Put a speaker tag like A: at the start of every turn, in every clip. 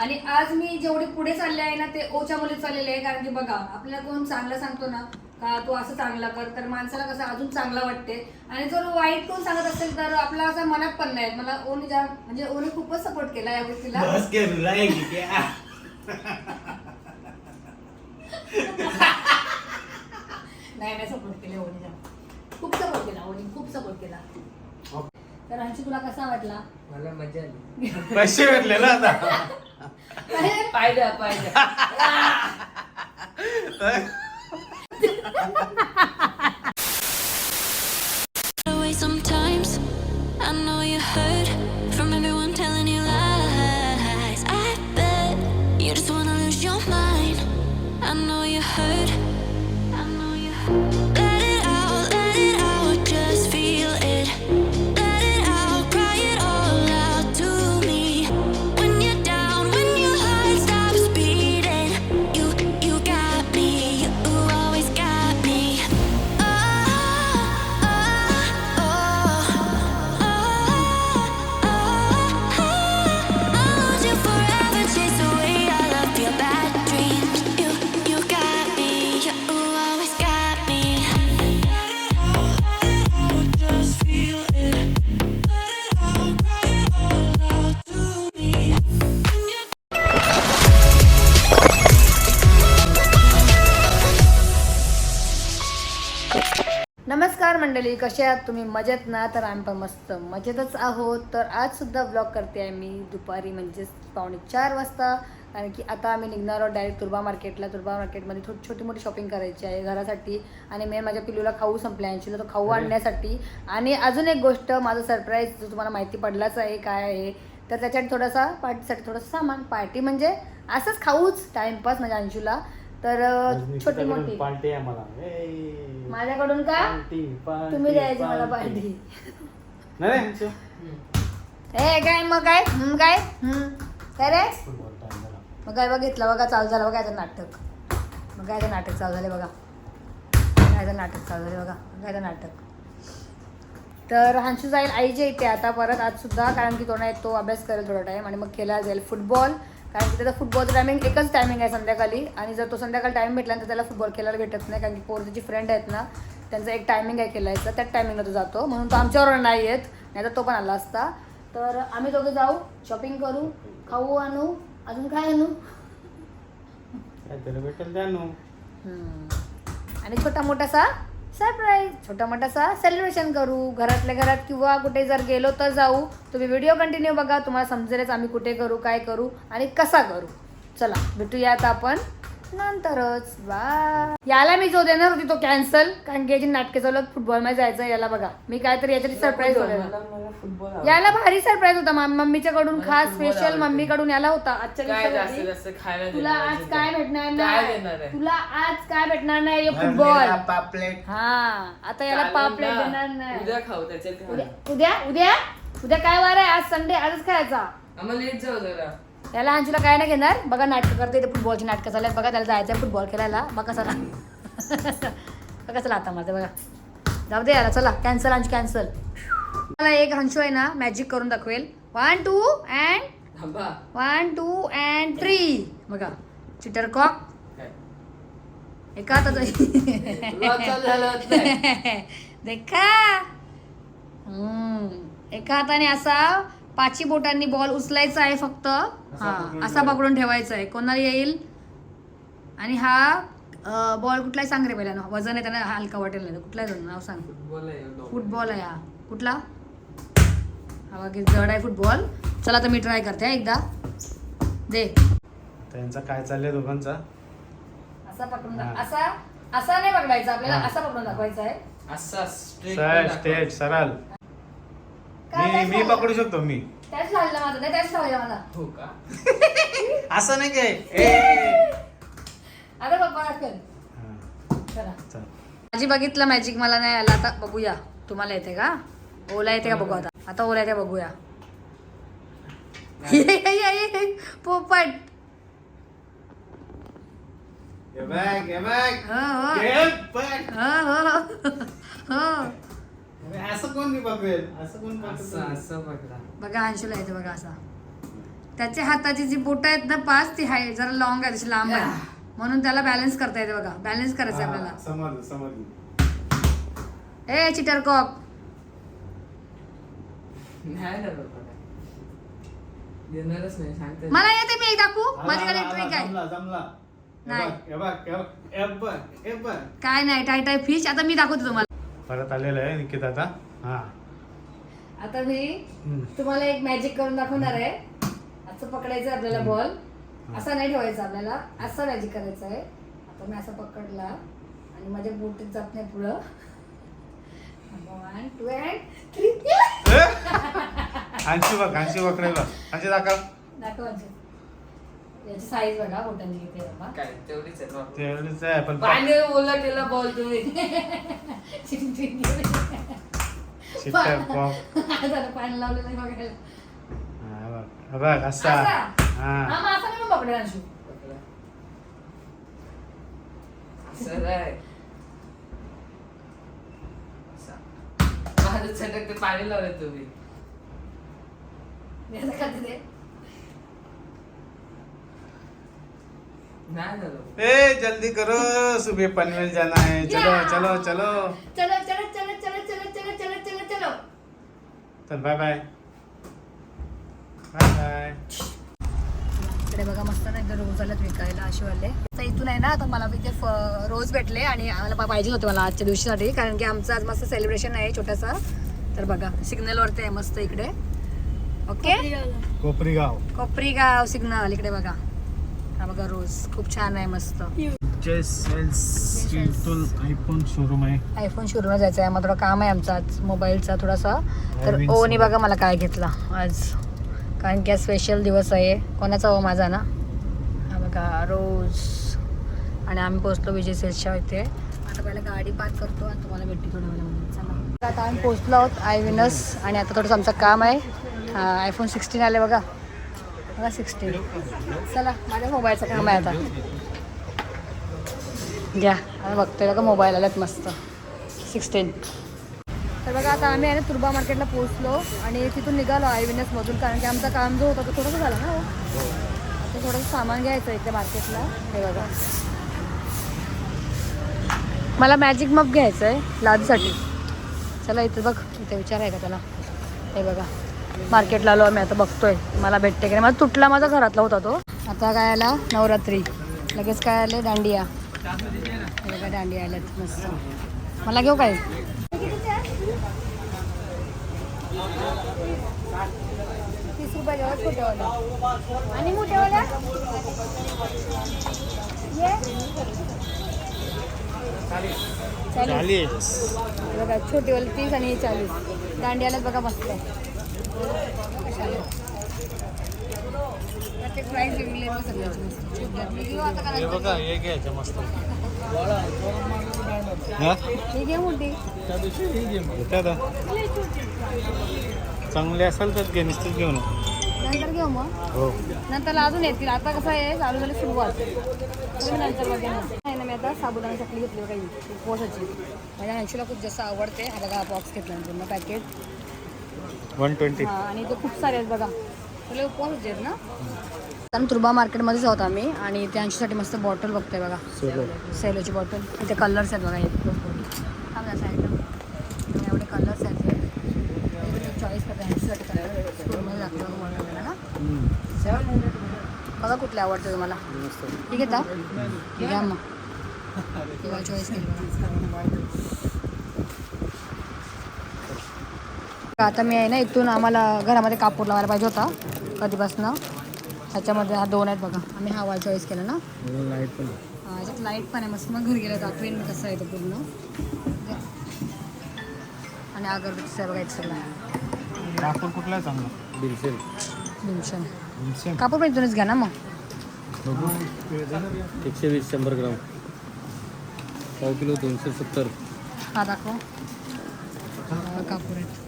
A: आणि आज मी जेवढे पुढे चालले आहे ना ते ओच्या मुलीत चाललेले आहे. कारण की बघा आपल्याला कोण चांगलं सांगतो ना का तू असं चांगला कर तर माणसाला कसं अजून चांगलं वाटते. आणि जर वाईट कोण सांगत असेल तर आपला असं मनात पण नाही. मला ओनी जा म्हणजे ओनी खूपच सपोर्ट केला या गोष्टीला. नाही नाही सपोर्ट केले ओनीला खूप सपोर्ट केला ओनी खूप सपोर्ट केला. तर अंशी तुला कसा वाटला?
B: मला मजा आली.
C: पैसे भेटले ना आता.
A: अरे,
B: पाहिलं
A: कसे आहात तुम्ही मजेत ना? तर आम्ही पण मस्त मजेतच आहोत. तर आज सुद्धा ब्लॉग करते आहे मी. दुपारी म्हणजेच पावणे चार वाजता. कारण की आता आम्ही निघणार आहोत डायरेक्ट तुर्बा मार्केटला तुर्बा मार्केटमध्ये थोडी छोटी मोठी शॉपिंग करायची आहे घरासाठी. आणि मी माझ्या पिलूला खाऊ संपल्या. ऐंशीला तो खाऊ आणण्यासाठी. आणि अजून एक गोष्ट माझं सरप्राईज जो तुम्हाला माहिती पडलाच आहे काय आहे? तर त्याच्यात थोडासा पार्टीसाठी थोडंसं सामान. पार्टी म्हणजे असंच खाऊच. टाइमपास म्हणजे अंशूला. तर छोटी मोठी.
C: पार्टी आहे मला.
A: माझ्याकडून का? तुम्ही द्यायची मला पार्टी.
C: नाही?
A: ए काय मग काय? हम्म, काय? हम्म. काय रे. मग काय बघितलं बघा चालू झालं बघा याचं नाटक. मग काय नाटक चालू झाले बघा. काय नाटक चालू झाले बघा. काय नाटक. तर हंशू जाईल आईच्या इथे आता परत आज सुद्धा कारण की तो नाही तो अभ्यास करेल थोडा टाईम आणि मग खेळायला जाईल फुटबॉल. कारण की त्याचा फुटबॉलचं टायमिंग एकच टायमिंग आहे संध्याकाळी. आणि जर तो संध्याकाळी टाईम भेटला तर त्याला फुटबॉल खेळायला भेटत नाही. कारण की पोर त्याची फ्रेंड आहेत ना त्यांचं एक टायमिंग आहे खेळायचं. त्याच टायमिंगला तो जातो. म्हणून तो आमच्यावर नाही येत नाही तर तो पण आला असता. तर आम्ही दोघे जाऊ शॉपिंग करू खाऊ आणू. अजून काय आणू?
C: भेटेल.
A: आणि छोटा मोठासा सरप्राईज छोटा मोठासा सेलिब्रेशन करू. घरातल्या घरात किंवा कुठे जर गेलो तर जाऊ. तुम्ही व्हिडिओ कंटिन्यू बघा. तुम्हाला समजेलच आम्ही कुठे करू काय करू आणि कसा करू. चला भेटूया आपण. नंतरच बाय याला मी जो देणार होती तो कॅन्सल कारण की याची नाटके चालू फुटबॉलमध्ये जायचं याला बघा. मी काहीतरी याच्यात सरप्राईज
B: मला
A: होतं
B: मला फुटबॉल
A: याला भारी सरप्राईज होता मम- मम्मीच्याकडून
B: मला
A: खास स्पेशल. मम्मीकडून याला होता. आजच्या
B: काय. जास्त खायला
A: तुला आज काय? भेटणार
B: काय
A: नाही?
B: देणार आहे?
A: तुला आज काय भेटणार नाही? हे फुटबॉल
C: पापलेट.
A: हा आता याला
B: चालेल
A: पापलेट
B: ना.
A: देणार नाही.
B: उद्या खाऊ त्याच्यात.
A: उद्या
B: काय?
A: उद्या? उद्या? उद्या काय वार आहे? आज संडे आजच खायचा.
B: आम्हाला येत जाऊ जरा.
A: याला अंशूला काय नाही घेणार. बघा नाटकं करते इथे फुटबॉलची नाटकं चालल्यात. बघा त्याला जायचं आहे फुटबॉल खेळायला. बघा चला. बघा चला आता माझं बघा. जाऊ दे याला चला. कॅन्सल अंशू कॅन्सल मला एक अंशू आहे ना मॅजिक करून दाखवेल. One two and one two and three बघा. चिटर कॉक एका हाताचा
B: तुला चालू झालं होत नाही.
A: देखा. एका हाताने असा पाची बोटांनी बॉल उचलायचा आहे फक्त. हा
C: पकडून
A: असा पकडून ठेवायचा आहे. कोणाला येईल? आणि हा बॉल कुठलाही सांग रे पहिला वजन आहे त्यांना हलका वाटेल नाही कुठला? नाव सांग.
B: फुटबॉल आहे नो.
A: फुटबॉल आहे हा. कुठला? हा बाकी जड आहे फुटबॉल. चला तर मी ट्राय करते हा एकदा. दे.
C: त्यांचा काय चाललंय दोघांचा?
A: असा पकडून दाख-. असा असा नाही पकडायचा आपल्याला. असा पकडून दाखवायचा आहे.
B: असा स्ट्रेट
C: सरळ. मी मी? पकडू शकतो मी.
A: त्याच लावला माझा नाही त्याच
B: हो का?
C: असं नाही काय? ए. हा,
A: चला.
C: चल.
A: माझी बघितलं मॅजिक मला नाही आला आता बघूया. तुम्हाला येते का? ओला येते का बघू आता? आता ओला येते बघूया. ये, ये, ये, ये, पोपट.
C: हे बघ, हे बघ.
A: हो हो.
C: हे बघ.
A: हो हो. हो.
C: असं कोण नाही पकवेल असं कोण
B: असं
C: पकवेल
B: असं बघा
A: बघा अंशूला येते बघा असा. त्याच्या हाताची जी बोट आहेत ना पाच ती हाय जरा लॉंग आहे तशी लांब आहे. म्हणून त्याला बॅलन्स करता येते बघा. बॅलन्स करायचं आहे आपल्याला.
C: हा, समजलं समजलं.
A: ए चिटर कॉक
B: नाही ना बाबा. काय. देणारच नाही सांगते.
A: मला येते मी एक दाखवू माझ्याकडे ट्रिक आहे.
C: जमला जमला.
A: नाही.
C: हे बघ, हे बघ, हे बघ, हे बघ.
A: काय नाही टाय टाय फिश आता मी दाखवते तुम्हाला.
C: परत आलेलं आहे निकित आता. हा.
A: आता मी. तुम्हाला एक मॅजिक करून दाखवणार आहे. असं पकडायचं आपल्याला बॉल असा नाही ठेवायचा आपल्याला. असं मॅजिक करायचं आहे. आता मी असं पकडला. आणि माझ्या बोटीत जात नाही पुढं. One two and three?
C: आणशी बघ आणशी बघ बघ आणशी दाखव.
A: दाखव. याची साईज बघा किती आहे बाबा.
B: काय तेवढीच आहे बाबा.
C: ते एवढंच आहे पण
B: पाणी ओला केला बॉल तुम्ही.
C: शिट्ट्या पॉप
A: जरा पाणी लावलेलं आहे बघायला
C: हा, बघ. बघ असा
A: असा?
C: हा
A: हा मग असं नाही मग पकडेल अंशू
B: असं नाही असं. माझं चटक ते पाणी लावलं तुम्ही
A: मी असं करते ते.
B: नाही झालं
C: ए जल्दी करो सुबह पनवेल जाना है। चलो. चलो चलो।
A: चलो चलो चलो चलो चलो चलो चलो चलो चलो।
C: चल बाय बाय बाय बाय
A: इकडे बघा मस्त ना एकदा रोज आल्यात विकायला अशीवाले तर इथून आहे ना तर मला इथे रोज भेटले आणि आम्हाला पाहिजे होते मला आजच्या दिवशीसाठी कारण की आमचं आज मस्त सेलिब्रेशन आहे छोटासा. तर बघा सिग्नलवरती आहे मस्त इकडे. ओके?
C: कोपरी गाव
A: कोपरी गाव सिग्नल इकडे बघा. हा बघा रोज. खूप छान आहे मस्त.
C: जय सेल्स इथून आयफोन शोरूम आहे.
A: आयफोन शोरूमला जायचं आहे मग थोडं काम आहे आमचं. आज मोबाईलचा थोडासा. तर
C: Iwin
A: ओनी. बघा मला काय घेतला आज. कारण की आज स्पेशल दिवस आहे. कोणाचा हो माझा ना? हा बघा रोज. आणि आम्ही पोचलो विजय सेल्सच्या इथे. आता पहिला गाडी पार्क करतो आणि तुम्हाला भेटते थोड्या वेळामध्ये. चला. आता आम्ही पोचलो आहोत आय विनस आणि आता थोडंसं आमचं काम आहे. आयफोन सिक्स्टीन आले बघा. बघा सिक्स्टीन चला माझ्या मोबाईलचं काम आहे आता. घ्या आता बघतोय बघा मोबाईल आल्यात मस्त. सिक्स्टीन तर बघा आता आम्ही आहे ना तुर्बा मार्केटला पोहोचलो आणि तिथून निघालो आय कारण की आमचं काम जो होता तो थोडंसं झालं ना हो. ते थोडंसं सामान घ्यायचं इथे मार्केटला हे बघा. मला मॅजिक मप घ्यायचं आहे लादूसाठी. चला इथे बघ इथे विचार आहे का त्याला? हे बघा. मार्केटला आलो आम्ही आता बघतोय. मला भेटते की नाही. मला तुटला माझा घरातला होता तो. आता काय आला? नवरात्री. लगेच काय आले? दांडिया. हे बघा दांडिया आल्यात मस्त. मला घेऊ काय? तीस रुपयाच्या आणि चालीस तीस आणि चाळीस. दांडियाला बघा मस्त. आहे
C: हे
A: नाही?
C: बघा हे घ्यायचं मस्त.
A: ही? घे मोठी.
C: चांगले असेल तर घे नुसतं घेऊ नको
A: नंतर घेऊ मग.
C: हो.
A: नंतर अजून येतील. आता कसं आहे चालू झाली सुरुवात. नंतर बघा आहे ना मी आता साबुदाणा चकली घेतली काही उपवासाची माझ्या अंशूला खूप जास्त आवडते. हा बघा बॉक्स घेतला मी पूर्ण पॅकेट
C: वन ट्वेंटी
A: हा आणि ते खूप सारे आहेत बघा. तुला उपवासाचे आहेत ना? कारण तुर्बा मार्केटमध्येच आहोत आम्ही आणि त्या अंशूसाठी मस्त बॉटल बघतोय बघा. सेलोची बॉटल. इथे कलर्स आहेत बघा इथे हा बघा साईडला एवढे कलर्स आहेत चॉईस करते अंशूसाठी कलर स्कूलमध्ये ना? बघा कुठले आवडते तुम्हाला. ठीक आहे ता? घ्या मग. चॉईस केली बघा. आता मी आहे ना इथून आम्हाला घरामध्ये कापूर लावायला पाहिजे होता कधीपासनं. ह्याच्यामध्ये हा दोन आहेत बघा. आम्ही हा वाल चॉईस केला ना.
C: लाइट पण.
A: हा, याच्यात लाइट पण आहे. मस्त मग घरी गेलं दाखवेन मी कसं आहे तो पूर्ण. आणि अगरबत्ती आहे बघा एक सगळं
C: कापूर कुठला आहे चांगला?
A: कापूर पण इथूनच घ्या ना मग.
D: एकशे वीस शंभर ग्राम. पाव किलो दोनशे सत्तर.
A: हा दाखव. हा, कापूर आहेत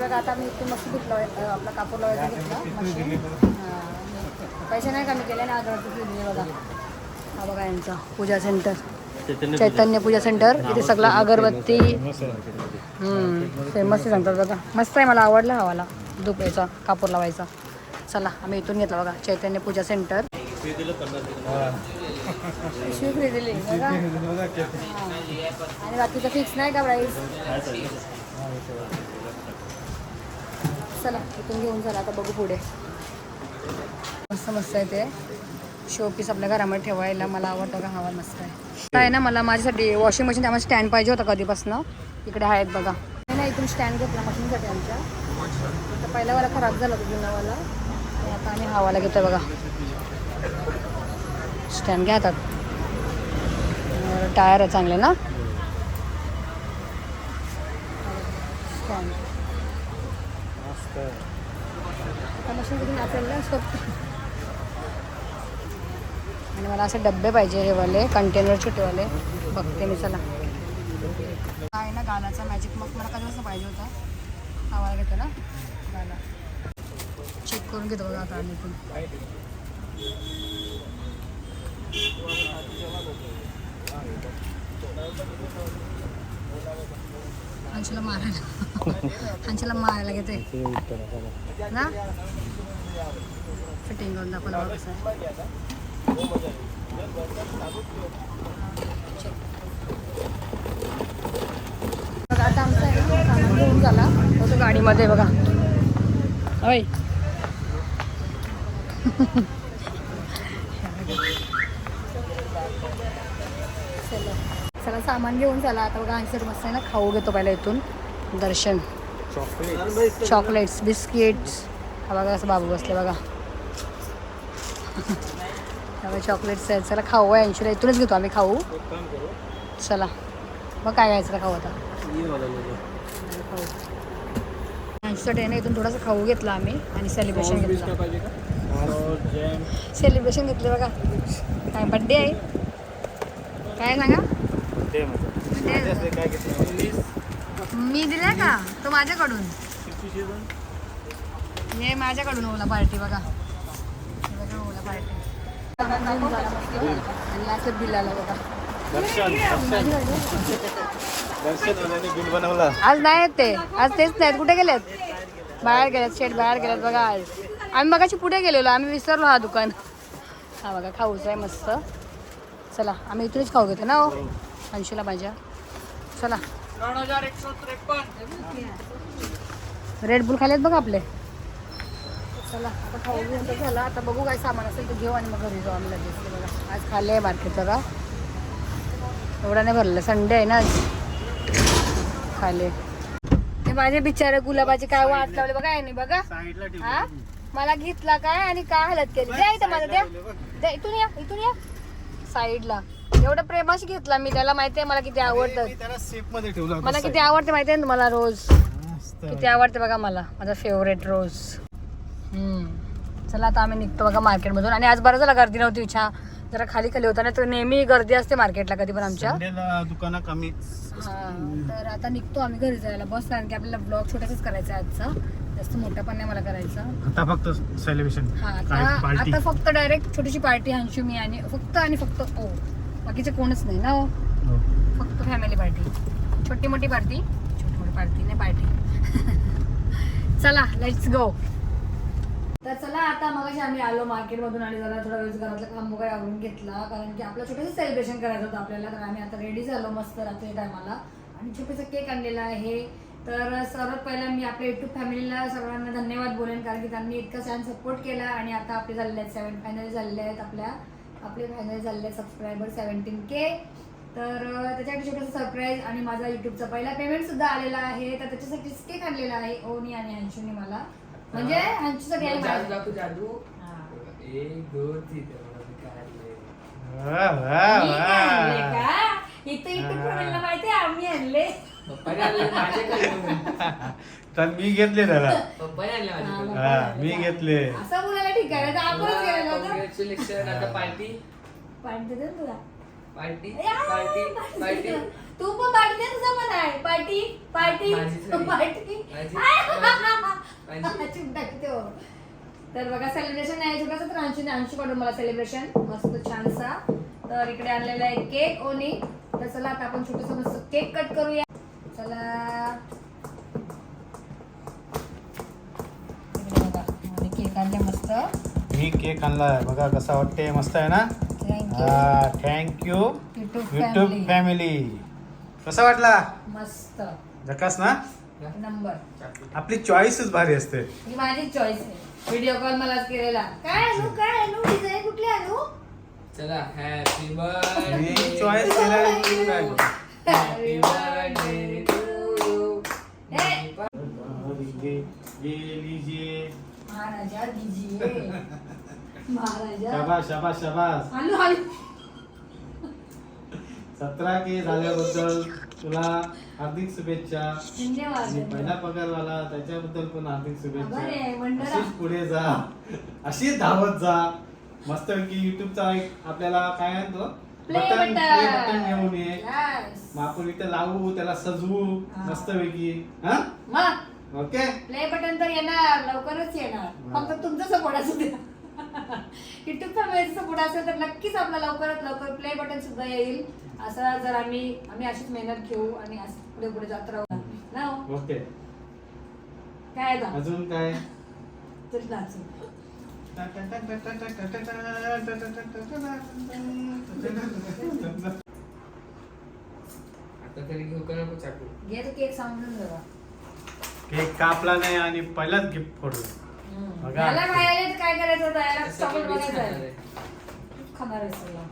A: बघा आता मी इथून मस्त धुतला आपला कापूर लावायचा घेतला पैसे नाही कमी केले ना अगरबत्ती बघा. हा बघा यांचा पूजा सेंटर.
D: चैतन्य
A: पूजा सेंटर. इथे सगळं अगरबत्ती. फेमस सांगतात बघा. मस्त आहे मला आवडला हवाला. धूप याचा कापूर लावायचा. चला आम्ही इथून घेतला बघा. चैतन्य पूजा सेंटर. पिशवी बघा. हां. आणि बाकीचं फिक्स नाही का प्राईस चला इथून घेऊन चला आता बघू पुढे. मस्त मस्त आहे ते. शोपीस आपल्या घरामध्ये ठेवायला मला आवडतं का? हवा मस्त आहे. काय ना मला माझ्यासाठी वॉशिंग मशीन त्यामध्ये स्टँड पाहिजे होता कधीपासून. इकडे आहेत बघा. नाही ना इथून स्टँड घेतला मशीनसाठी आमच्या. तर पहिला वाला खराब झाला होता जुनावाला आता आम्ही हवाला घेतोय बघा. स्टँड घ्या टायर आहे चांगले ना? स्टँड आता मशीन किती नाचेल ना स्वतः आणि मला असे डब्बे पाहिजे हे वाले कंटेनर छोटेवाले बघते मी चला. आहे ना गालाचा मॅजिक मग मला कधी पाहिजे होता? आवाज घेतो ना? गाला चेक करून घेतो बघा आता आम्ही इथून अंशूला मारायला. अंशूला मारायला घेते ना? फिटिंग करून दाखवला बघा कसं बघा आता आमचा आहे ना सामान घेऊन झाला. तो तो गाडीमध्ये बघा. होय. चला. चला सामान घेऊन चला. आता बघा आन्सर मस्त आहे ना खाऊ घेतो पहिला इथून. दर्शन. चॉकलेट्स बिस्किट्स हा बघा असं बाबू बसले बघा. चॉकलेट्स आहेत. चला खाऊ आहे ऐंशीला इथूनच घेतो आम्ही खाऊ. चला. मग काय घ्यायचं खाऊ आता? खाऊ ऐंशीसाठी आहे ना इथून थोडासा खाऊ घेतला आम्ही आणि सेलिब्रेशन घेतलं. सेलिब्रेशन घेतले बघा. काय बड्डे आहे? काय सांगा? मी दिलाय का? तो माझ्याकडून. हे माझ्याकडून ओला पार्टी बघा. बघा ओला पार्टी. आणि असं बिल आलं बघा
C: बिल बनवला.
A: आज नाही ते. आज तेच नाहीत. कुठे गेलेत? बाहेर गेलेत. शेट बाहेर गेलेत बघा आज. आम्ही मगाशी पुढे गेलेलो. आम्ही विसरलो हा दुकान. हा बघा खाऊच आहे मस्त. चला आम्ही इथूनच खाऊ घेतो ना हो? ऐंशीला माझ्या चला. रेड बुल खालेत बघा आपले. चला आता खाऊ झालं आता बघू काय सामान असेल तर घेऊ आणि मग घरी जाऊ आम्ही लगेच. बघा आज खाल्ले आहे मार्केट जरा. एवढा नाही भरलं. संडे आहे ना आज. खाले हे माझे बिचारे गुलाबाचे काय वाट लावले बघा याने बघा. हा? मला घेतला काय आणि काय हालत केली. द्या इथं माझं द्या. द्या इथून या इथून या. साईडला. एवढं प्रेमाशी घेतला मी त्याला माहिती आहे मला किती आवडतं.
C: त्याला सेफमध्ये ठेवला होता
A: मला किती आवडते माहिती आहे ना तुम्हाला रोज?
C: मस्त.
A: किती आवडते बघा मला माझा फेवरेट रोज. हम्म. चला आता आम्ही निघतो बघा मार्केटमधून. आणि आज बरं झालं गर्दी नव्हती इच्छा. जरा खाली खाली होता ना तर नेहमी गर्दी असते मार्केटला कधी पण आमच्या.
C: संडेला दुकानं कमी
A: हा, तर आता निघतो आम्ही घरी जायला. बस कारण की आपल्याला ब्लॉग छोटासाच करायचा आहे आजचा. जास्त मोठा पण नाही मला करायचा.
C: आता फक्त सेलिब्रेशन
A: हा आता
C: पार्टी
A: आता फक्त डायरेक्ट छोटीशी पार्टी हंशू मी आणि फक्त आणि फक्त ओ. बाकीचे कोणच नाही ना ओ. फक्त फॅमिली पार्टी छोटी मोठी पार्टी छोटी मोठी पार्टी नाही पार्टी चला लेट्स गो तर चला आता मग आम्ही आलो मार्केटमधून आणि जरा थोडा वेळ घरातलं काम वगैरे आवरून घेतला. कारण की आपलं छोटंसं सेलिब्रेशन करायचं होतं आपल्याला. तर आम्ही आता रेडी झालो मस्त रात्री टायमाला आणि छोटासा केक आणलेला आहे. तर सर्वात पहिला मी आपल्या युट्यूब फॅमिलीला सर्वांना धन्यवाद बोलेन कारण की त्यांनी इतका छान सपोर्ट केला आणि आता आपले झालेले आहेत सेवन फायनल झालेले आहेत आपल्या आपले फायनल झालेले आहेत सबस्क्रायबर सेवन्टीन के तर त्याच्यासाठी छोटंसं सरप्राईज आणि माझा युट्यूबचा पहिला पेमेंट सुद्धा आलेला आहे. तर त्याच्यासाठी केक आणलेला आहे ओनी आणि अंशूनी मला. म्हणजे अंशूसाठी
B: जादू
A: हा.
B: एक दोन तीन?
A: इथं युट्यूब फॅमिलीला माहिती आम्ही आणले
B: पप्पाने आणले माझ्याकडे
C: तर मी घेतले त्याला.
B: पप्पाने आणले माझ्याकडे
C: हा मी घेतले.
A: असं बोलायला ठीक आहे तर आपणच गेलेलो होतो
B: कॉंग्रॅच्युलेशन आता पार्टी.
A: पार्टी दे ना तुला.
B: पार्टी
A: या,
B: पार्टी
A: पार्टी
B: पार्टी.
A: दे. तू पण पार्टी दे तुझा पण आहे पार्टी पार्टी.
B: माझी.
A: पार्टी
B: माझी- माझी- माझी.
A: चुप टाकते हो. तर बघा सेलिब्रेशन आहे छोटासा तर अंशू अंशू कडून मला सेलिब्रेशन मस्त छानसा. तर इकडे आणलेला आहे केक ओनी. तर चला आता आपण छोटस मस्त केक कट करूया. चला. केक आणले मस्त.
C: मी केक आणलाय. बघा कसा वाटते मस्त आहे ना?
A: थँक्यू
C: हा थँक्यू
A: युट्यूब फॅमिली
C: कसा वाटला?
A: मस्त.
C: जकास ना?
A: नंबर.
C: आपली चॉईसच भारी असते.
A: ही माझी चॉईस आहे. व्हिडिओ कॉल मलाच केलेला. काय आणू काय आणू डिझाईन कुठली आणू
B: चला हॅपी
C: मी
B: बर्थडे
C: चॉईस केला
B: हॅपी बर्थडे टू यू
A: ए! महाराजा दीजिए महाराजा.
C: शाबास शाबास शाबास.
A: आणू आणू
C: सतरा के झाल्याबद्दल तुला हार्दिक शुभेच्छा.
A: धन्यवाद
C: आणि पहिला पगार झाला त्याच्याबद्दल पण हार्दिक शुभेच्छा.
A: आभारी आहे, मंडळा.
C: अशीच पुढे जा. अशीच धावत जा. मस्त की युट्यूबचा एक आपल्याला काय आहे तो?
A: प्ले
C: बटन प्ले बटन घेऊन ये.
A: Yes.
C: मग आपण इथे लावू त्याला सजवू.
A: हा.
C: मस्त पैकी. हा?
A: मग?
C: ओके?
A: प्ले बटन तर येणार लवकरच येणार. फक्त तुमचं सपोर्ट असू द्या. युट्यूब फॅमिलीचं सपोर्ट असेल तर नक्कीच आपला लवकरात लवकर प्ले बटन सुद्धा येईल. असं जर आम्ही आम्ही अशीच मेहनत घेऊ आणि असं पुढे पुढे जात राहू. ना हो?
C: ओके.
A: काय आता?
C: अजून काय?
A: तरी नाचू.
B: आता तरी घेऊ का नको चाकू?
A: घे तो केक समजून जरा
C: केक कापला नाही आणि पहिलाच गिफ्ट फोडू बघा.
A: याला खायला तर काय करायचं होतं याला
B: तसं
A: चॉकलेट
B: मी मीच
A: बघायचं
B: खाणार
A: आहे.
B: आहे.
A: तूच खाणार आहे सगळं.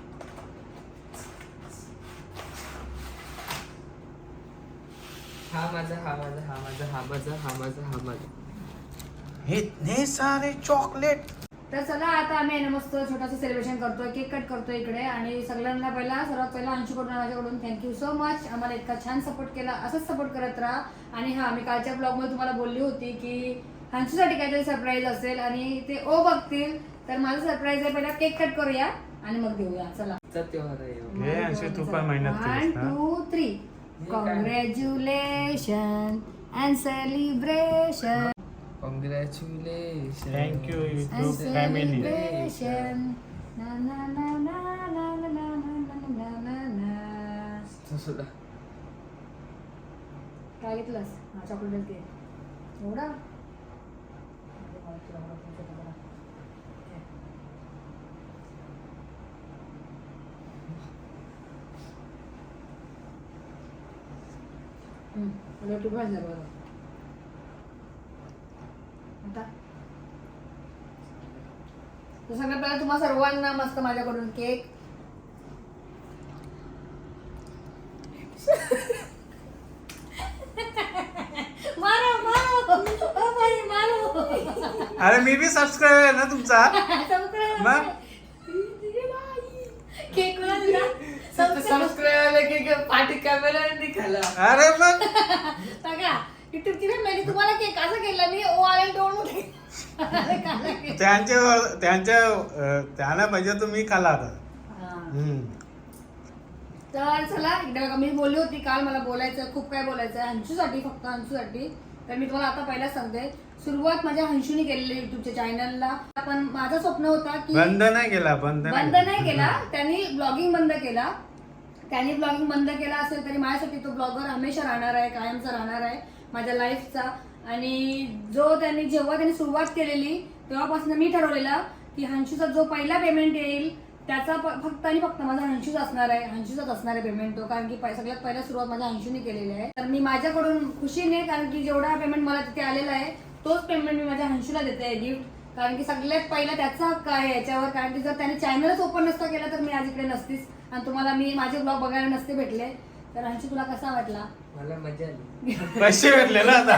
B: हा माझा हा माझा हा माझा हा माझा हा माझा हा माझा.
C: इतने सारे चॉकलेट
A: तर चला आता आम्ही आहे ना मस्त छोटंसं सेलिब्रेशन करतोय केक कट करतोय इकडे. आणि सगळ्यांना पहिला सर्वात पहिला अंशूकडून माझ्याकडून थँक्यू सो मच आम्हाला इतका छान सपोर्ट केला असंच सपोर्ट करत राहा. आणि हा मी कालच्या ब्लॉगमध्ये तुम्हाला बोलली होती की अंशूसाठी काहीतरी सरप्राईज असेल आणि ते ओ बघतील. तर माझं सरप्राईज आहे पहिला केक कट करूया आणि मग घेऊया. चला.
C: तू पण मेहनत केलीस ना?
A: One two three? Congratulation and celebration
B: congratulation
C: thank you
A: And
C: YouTube family
A: celebration. Na, na, na, na, na, na, na, na, na, na, na.
B: सुद्धा
A: काय घेतलंस हा चॉकलेट घे एवढा हम्म, तू भाजलं बरं आता तर सगळ्यात पहिला तुम्हा सर्वांना मस्त माझ्याकडून केक. मारो मारो. ओ बाई मारो.
C: अरे मी बी सबस्क्राईब आहे ना तुमचा. मग?
A: केक
B: सबस्क्राईब की पाठी कॅमेरा निघाला.
C: अरे मग?
A: बघा म्हणजे तुम्हाला केक असं केलं? मी ओ
C: त्यांच्या त्यांच्या अं, त्यांना पाहिजे तुम्ही खाला आता हम्म.
A: तर चला एकदा बघा मी बोलली होती काल मला बोलायचं खूप काय बोलायचं आहे हंशूसाठी फक्त हंशूसाठी तर मी तुम्हाला आता पहिला सांगते. सुरुवात माझ्या हंशूने केलेली युट्यूबच्या चॅनलला पण माझं स्वप्न होता की
C: बंद नाही केला बंद
A: बंद नाही केला. त्यांनी ब्लॉगिंग बंद केला. त्यांनी ब्लॉगिंग बंद केला असेल तरी माझ्यासाठी तो ब्लॉगर हमेशा राहणार आहे कायमचा राहणार आहे. माझ्या लाईफचा आणि जो त्यांनी जेव्हा त्यांनी सुरुवात केलेली तेव्हापासून मी ठरवलेला की हंशूचा जो पहिला पेमेंट येईल त्याचा फक्त आणि फक्त माझा हंशूच असणार आहे. हंशूचाच असणार आहे पेमेंट तो. कारण की सगळ्यात पहिला सुरुवात माझ्या हंशूने केलेली आहे. तर मी माझ्याकडून खुशीने कारण की जेवढा पेमेंट मला तिथे आलेला आहे तोच पेमेंट मी माझ्या हंशूला देते आहे गिफ्ट कारण की सगळ्यात पहिला त्याचा हक्क आहे याच्यावर. कारण की जर त्याने चॅनलच ओपन नसता केला तर मी आज इकडे नसतीच आणि तुम्हाला मी माझे ब्लॉग बघायला नसते भेटले. तर अंशू तुला कसा वाटला?
B: मला मजा आली.
C: पैसे भेटले ना आता.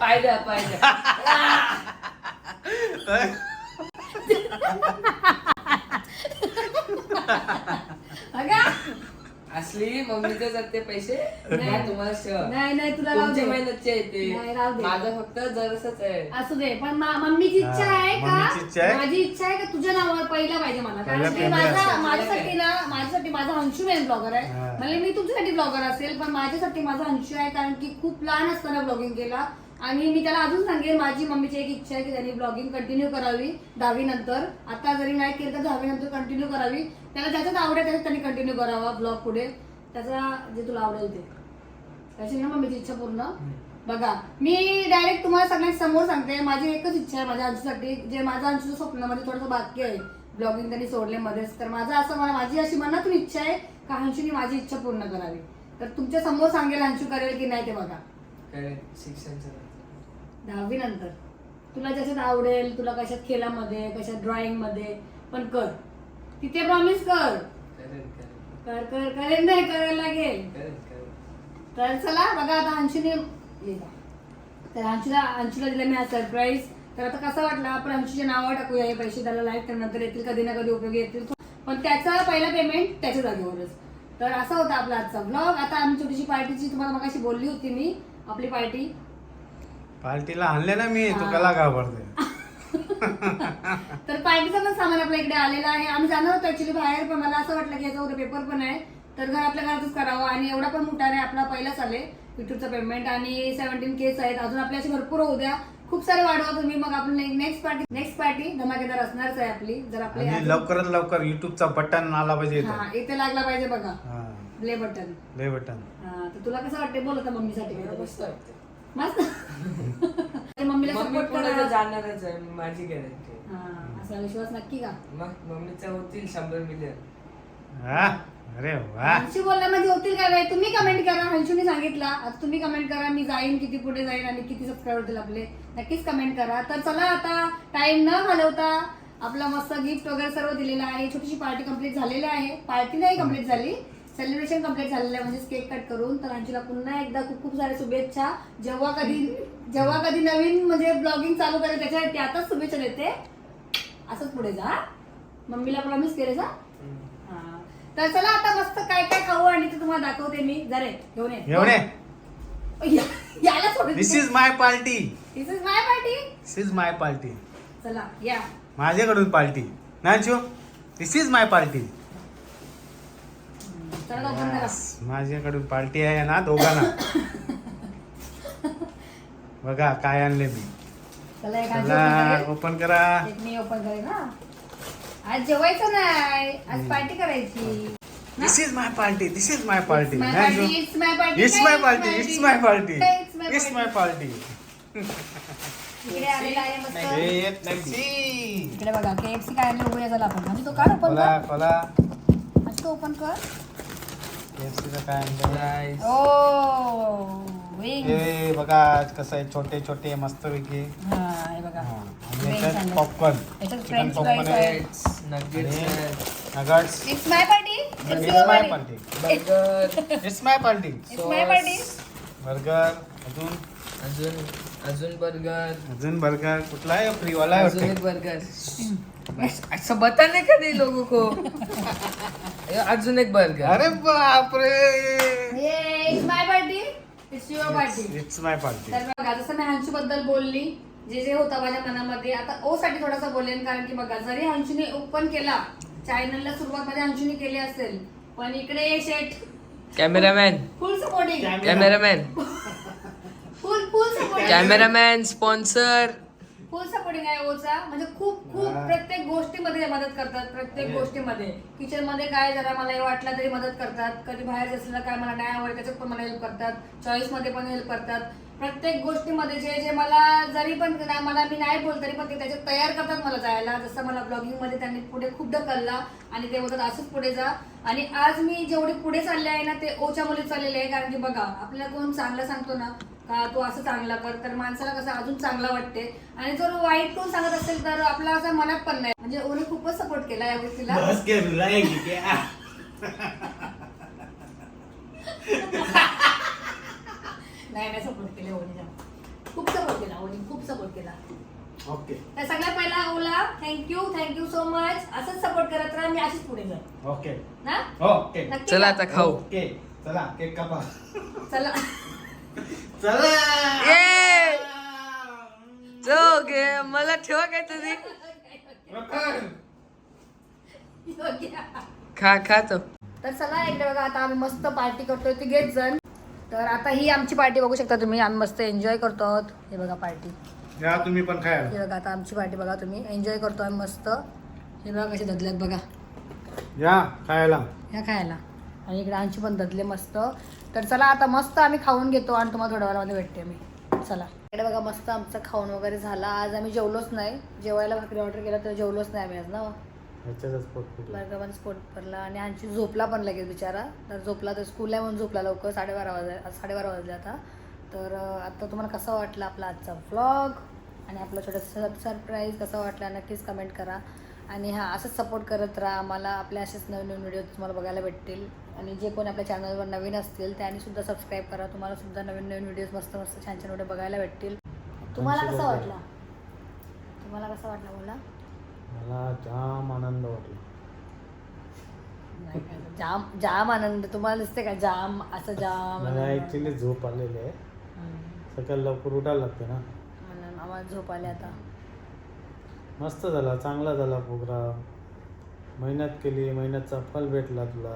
B: पाहिलं पाहिलं.
A: अगा
B: असली मम्मीचे जाते पैसे
A: नाही.
B: नाही तुम्हाला शह.
A: नाही नाही तुला राहू
B: तुमच्या
A: दे
B: मेहनतचे येते
A: नाही, राहू दे.
B: माझं फक्त जरसच आहे
A: असू दे पण मा- मम्मीची इच्छा
C: हा,
A: आहे
C: मम्मीची इच्छा
A: का
C: आहे.
A: माझी इच्छा आहे का तुझ्या नावावर पहिला पाहिजे मला कारण
C: पहिला
A: की माझा
C: असेल.
A: माझ्यासाठी ना माझ्यासाठी माझा अंशू मेन ब्लॉगर आहे
C: हा.
A: म्हणजे मी तुमच्यासाठी ब्लॉगर असेल पण माझ्यासाठी माझा अंशू आहे कारण की खूप लहान असताना ब्लॉगिंग केला आणि मी त्याला अजून सांगेन माझी मम्मीची एक इच्छा आहे की त्यांनी ब्लॉगिंग कंटिन्यू करावी दहावी नंतर आता जरी नाही केलं तर दहावी नंतर कंटिन्यू करावी त्याला ज्याच्यात आवडेल त्याच्यात त्यांनी कंटिन्यू करावा ब्लॉग पुढे. त्याचा जे तुला आवडेल ते. त्याची ना मम्मीची इच्छा पूर्ण. बघा मी डायरेक्ट तुम्हाला सगळ्यांच्या समोर सांगते. माझी एकच इच्छा आहे माझ्या अंशूसाठी जे माझं अंशूचं स्वप्नामध्ये थोडंसं बाकी आहे. ब्लॉगिंग त्यांनी सोडले मध्येच. तर माझं असं मला माझी अशी मनातून इच्छा आहे का अंशूने माझी इच्छा पूर्ण करावी? तर तुमच्यासमोर सांगेल अंशू करेल की नाही ते बघा. दहावी नंतर. तुला ज्याच्यात आवडेल तुला कशात खेळामध्ये कशात ड्रॉइंगमध्ये पण कर. तिथे प्रॉमिस कर. कर कर करेल नाही करायला लागेल. तर चला बघा आता अंशूने बा. तर अंशूला अंशूला दिलं मी सरप्राईज तर आता कसं वाटलं? आपण अंशूचे नावं टाकूया. हे पैसे त्याला लाईफ त्यानंतर येतील कधी ना कधी उपयोगी येतील. पण त्याचा पहिला पेमेंट त्याच्या जागेवरच. तर असा होता आपला आजचा ब्लॉग आता आम्ही छोटीशी पार्टीची तुम्हाला मगाशी बोलली होती मी आपली पार्टी.
C: पार्टीला आणले ना मी तू. कला घाबरते
A: तर पण सामान आपल्या इकडे आलेलं आहे. आम्ही जाणार होतो ऍक्च्युली बाहेर पण मला असं वाटलं की याचा उद्या पेपर पण आहे. तर घर आपल्या घरातच करावं आणि एवढा पण मोठा नाही आपला पहिलाच आले. युट्यूबचा पेमेंट आणि सेव्हन्टीन केस आहेत. अजून आपल्या अशी भरपूर होऊ द्या. खूप सारे वाढवा तुम्ही. मग आपण नेक्स्ट पार्टी नेक्स्ट पार्टी धमाकेदार असणारच आहे आपली. जर आपले
C: आणि लवकरात लवकर युट्यूबचा बटन आला पाहिजे इथं.
A: हा इथे लागला पाहिजे बघा.
C: हा.
A: प्ले बटन
C: लय बटन
A: हा तर तुला कसं वाटते बोल आता मम्मीसाठी.
B: मस्त.
A: मम्मीला
B: मम्मी
A: सपोर्ट
B: पुढे
A: करा.
B: जाणारच आहे माझी गॅरंटी
A: हा असा विश्वास नक्की का
B: मग मम्मीचा होतील शंभर मिलियन
C: हा अरे वा.
A: हंशू बोलला म्हणजे होतील काय बाई तुम्ही कमेंट करा. हंशूने सांगितलं. आता तुम्ही कमेंट करा मी जाईन किती पुढे जाईन आणि किती सबस्क्राईब होतील आपले. नक्कीच कमेंट करा. तर चला आता टाइम न घालवता आपला मस्त गिफ्ट वगैरे सर्व दिलेलं आहे. छोटीशी पार्टी कंप्लीट झालेली आहे. पार्टी नाही कंप्लीट झाली. सेलिब्रेशन कंप्लीट झालेलं आहे. म्हणजे केक कट करून तर अंशूला पुन्हा एकदा खूप खूप साऱ्या शुभेच्छा. जेव्हा कधी जेव्हा कधी नवीन म्हणजे ब्लॉगिंग चालू करेल त्याच्या त्यातच शुभेच्छा देते. असंच पुढे जा? मम्मीला प्रॉमिस केले जा हा. तर चला आता मस्त काय काय खाऊ आणि ते तुम्हाला दाखवते मी. जरे घेऊन ये.
C: घेऊन ये.
A: या- याला सोडून
C: this is my party
A: this is my party
C: this is my party
A: चला या.
C: माझ्याकडून पार्टी नाचू दिस इज माय पार्टी
A: करा
C: माझ्याकडून पार्टी आहे ना दोघांना. बघा काय आणले मी.
A: चला एक आजी
C: चला
A: open करेल.
C: ओपन करा.
A: एक मी ओपन करेन हा. आज जेवायचं नाही. आज पार्टी करायची.
C: This is my party this is my party
A: It's my party, it's my party,
C: it's my
A: it's
C: party
A: my
C: it's my party
A: It's my
C: it's my
A: party.
C: Party
A: इकडे आलेला आहे मस्त.
C: खोला
A: इकडे बघा केएफसी काय आणलं? बघूया चला आपण. म्हणजे तो काढ ओपन कर.
C: खोला
A: आज तो ओपन कर.
C: KFC काय आणलं?
B: Nice.
A: ओ विंग
C: हे बघा आज कसं आहे छोटे छोटे मस्त पैकी.
A: हा हे बघा. Wings.
C: पॉपकॉर्न
A: याच्यात
C: चिकन पॉपकॉर्न आहे. Nuggets
A: it's my party
C: it's
A: it's
C: my
A: your
C: party
B: Burger,
C: it's my party
A: it's my party
C: burger अजून?
B: अजून अजून बर्गर.
C: अजून बर्गर. कुठला आहे? फ्रीवाला आहे
B: अजून. एक बर्गर. ऐसा बताने का नहीं लोगों को? ये अजून एक बर्गर.
C: अरे बापरे.
A: It's my party it's your party
C: it's my party
A: तर बघा जसं मी हंशू बद्दल बोलली जे जे होतं माझ्या मनामध्ये आता ओ साठी थोडासा बोलेन कारण की बघा जरी हंशूने ओपन केला चॅनलला सुरुवात मध्ये हंशूने केली असेल पण इकडे शेट
B: cameraman
A: full supporting
B: cameraman
A: full full supporting
B: cameraman sponsor
A: full supporting आहे ओचा. म्हणजे खूप खूप
C: हा.
A: प्रत्येक गोष्टीमध्ये मदत करतात प्रत्येक गोष्टीमध्ये. किचनमध्ये काय जरा मला हे वाटलं तरी मदत करतात. कधी बाहेर असलेलं काय मला नाही आवडत त्याच्यात पण मला हेल्प करतात. चॉईसमध्ये पण हेल्प करतात. प्रत्येक गोष्टीमध्ये जे जे मला जरी पण मला मी नाही बोल तरी पण ते त्याच्यात तयार करतात मला जायला. जसं मला ब्लॉगिंगमध्ये त्यांनी पुढे खूप ढकलला आणि ते बोलतात असंच पुढे जा. आणि आज मी जेवढे पुढे चालले आहे ना ते ओच्या मुलीत चाललेले आहे. कारण की बघा आपल्याला कोण चांगलं सांगतो ना का तू असं चांगला कर? तर माणसाला कसं अजून चांगला वाटते. आणि जर वाईट कोण सांगत असेल तर आपला असं मनात पण नाही. म्हणजे ओने खूपच सपोर्ट केला या गोष्टीला.
C: बस के
A: नाही नाही सपोर्ट केले ओनीला. खूप सपोर्ट केला ओनी खूप सपोर्ट केला.
C: ओके.
A: तर सगळ्यात पहिला ओला thank you thank you so much असंच सपोर्ट करत राहा मी अशीच पुढे जाईल
C: ओके.
A: ना
C: ओके.
A: नक्की
B: चला? आता खाऊ.
C: ओके. चला केक कापा.
A: चला.
C: चला.
B: मला ठेवा काय तरी.
A: योग्य.
B: खा खा तो.
A: तर चला इकडे बघा आता आम्ही मस्त पार्टी करतोय तिघेच जण. तर आता ही आमची पार्टी बघू शकता तुम्ही. आम्ही मस्त एन्जॉय करतो आहोत. हे बघा पार्टी.
C: या तुम्ही पण खायला
A: हे बघा आता आमची पार्टी बघा तुम्ही. एन्जॉय करतो आम्ही मस्त. हे बघा कसे धदल्यात बघा.
C: या खायला.
A: ह्या खायला. आणि इकडे आमची पण धदले मस्त. तर चला आता मस्त आम्ही खाऊन घेतो आणि तुम्हाला थोड्या वेळामध्ये भेटते मी. चला. इकडे बघा मस्त आमचं खाऊन वगैरे झाला. आज आम्ही जेवलोच नाही. जेवायला भाकरी ऑर्डर केला तर जेवलोच नाही आम्ही आज ना. स्पोट पडला आणि आणखी झोपला पण लगेच बिचारा. तर झोपला तर स्कूल आहे म्हणून झोपला लवकर. साडेबारा वाजले साडेबारा वाजले आता. तर आता तुम्हाला कसा वाटला आपला आजचा व्लॉग आणि आपलं छोटंसं सरप्राईज कसा वाटला नक्कीच कमेंट करा. आणि हां असंच सपोर्ट करत राहा. आम्हाला आपल्या असेच नवीन नवीन व्हिडिओ तुम्हाला बघायला भेटतील. आणि जे कोणी आपल्या चॅनलवर नवीन असतील त्यांनी सुद्धा सबस्क्राईब करा. तुम्हाला सुद्धा नवीन नवीन व्हिडिओज मस्त मस्त छान छान व्हिडिओ बघायला भेटतील. तुम्हाला कसा वाटला? तुम्हाला कसा वाटला बोला?
C: मला जाम आनंद वाटला.
A: जाम जाम आनंद. तुम्हाला दिसते का? जाम असं जाम
C: मला. ऍक्च्युली झोप आलेली आहे. सकाळी लवकर उठायला लागते ना.
A: आम्हाला झोप आली आता.
C: मस्त झाला चांगला झाला प्रोग्राम मेहनत केली मेहनतचा फल भेटला तुला.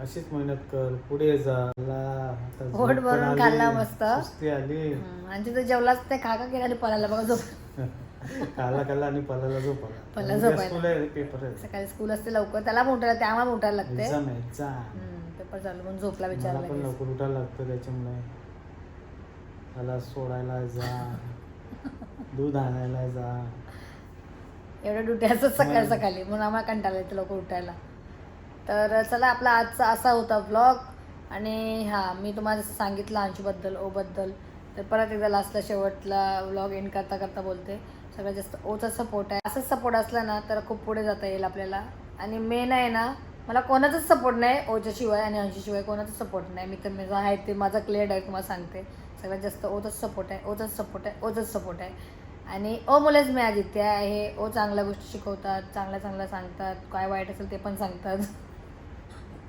C: अशीच मेहनत कर पुढे जा
A: पोट भरून खाल्ला मस्त.
C: सुस्ती आली.
A: आणि तिथं जेवलाच ते खा केला आणि पळायला बघा झोप.
C: खाला खाल्ला आणि पलाला झोप आला
A: पलाला
C: उद्या
A: झोपायला.
C: पेपर आहे
A: सकाळी स्कूल असते लवकर त्याला पण उठायला ते आम्हाला उठायला लागते
C: एक्झाम आहे एक्झाम
A: हम्म, पेपर चालू म्हणून झोपला विचारला
C: पण लवकर उठायला लागतं त्याच्यामुळे. त्याला सोडायला जा. दूध आणायला जा.
A: एवढं ड्युटी सकाळी सकाळी म्हणून आम्हाला कंटाळा येतो लवकर उठायला. तर चला आपला आजचा असा होता व्लॉग आणि हां मी तुम्हाला जसं सांगितलं अंशूबद्दल ओबद्दल तर परत एकदा लास्टला शेवटला व्लॉग एंड करता करता बोलते. सगळ्यात जास्त ओचा सपोर्ट आहे. असंच सपोर्ट असला ना तर खूप पुढे जाता येईल आपल्याला. आणि मेन आहे ना मला कोणाचाच सपोर्ट नाही ओच्याशिवाय आणि अंशीशिवाय कोणाचाच सपोर्ट नाही. मी तर माझा आहे ते माझा क्लिअर आहे तुम्हाला सांगते. सगळ्यात जास्त ओचाच सपोर्ट आहे ओचाच सपोर्ट आहे ओचाच सपोर्ट आहे. आणि ओ मुलेच मी आदित्य आहे. ओ चांगल्या गोष्टी शिकवतात चांगल्या चांगल्या सांगतात काय वाईट असेल ते पण सांगतात.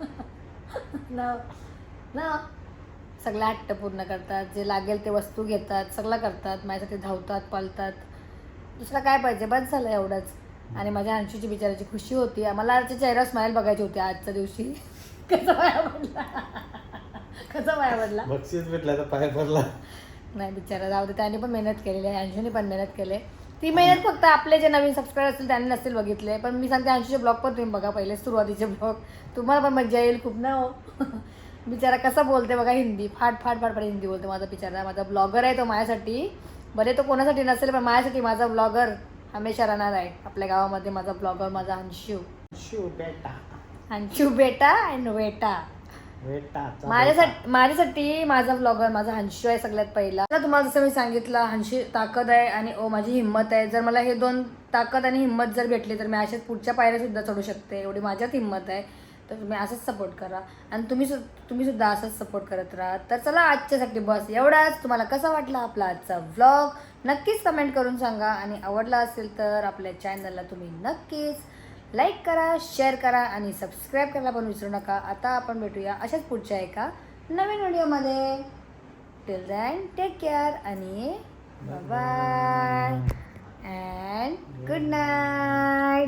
A: ना ना. सगळ्या हट्ट पूर्ण करतात. जे लागेल ते वस्तू घेतात. सगळं करतात. माझ्यासाठी धावतात पालतात. दुसरं काय पाहिजे? बस झालं एवढंच. आणि माझ्या अंशूची बिचाराची खुशी होती. आम्हाला आजच्या चेहरा स्माईल बघायची होती आजच्या दिवशी. कसा वाया पडला? कसा पडला?
C: बक्षीस भेटला तर पाय पडला
A: नाही बिचारा. जाऊ दे. त्यांनी पण मेहनत केलेली आहे. अंशूने पण मेहनत केली आहे. ती मेहनत फक्त आपले जे नवीन सबस्क्राईबर असतील त्यांनी नसतील बघितले. पण मी सांगते अंशूचे ब्लॉग पण तुम्ही बघा पहिले सुरुवातीचे ब्लॉग तुम्हाला पण मजा येईल खूप ना हो? बिचारा कसा बोलते बघा हिंदी फाट फाट फाट फाट हिंदी बोलते माझा बिचारा. माझा ब्लॉगर आहे तो माझ्यासाठी. भले तो कोणासाठी नसेल पण माझ्यासाठी माझा ब्लॉगर हमेशा राहणार आहे. आपल्या गावामध्ये माझा ब्लॉगर माझा अंशू.
C: शू बेटा.
A: अंशू बेटा अँड वेटा.
C: बेटा
A: माझ्यासाठी माझ्यासाठी माझा ब्लॉगर माझा हंशू आहे सगळ्यात पहिला. आता तुम्हाला जसं मी सांगितलं हंशी ताकद आहे आणि ओ माझी हिंमत आहे. जर मला हे दोन ताकद आणि हिंमत जर भेटली तर मी अशाच पुढच्या पायऱ्या सुद्धा चढू शकते. एवढी माझ्यात हिंमत आहे. तर तुम्ही असंच सपोर्ट करा. आणि तुम्ही सु तुम्ही सुद्धा असंच सपोर्ट करत राहा. तर चला आजच्यासाठी बस. एवढाच तुम्हाला कसा वाटला आपला आजचा व्लॉग नक्कीच कमेंट करून सांगा. आणि आवडला असेल तर आपल्या चॅनलला तुम्ही नक्कीच लाईक करा शेअर करा आणि सबस्क्राईब करायला पण विसरू नका. आता आपण भेटूया अशाच पुढच्या एका नवीन व्हिडिओमध्ये. टिल दॅन टेक केअर आणि बाय अँड गुड नाईट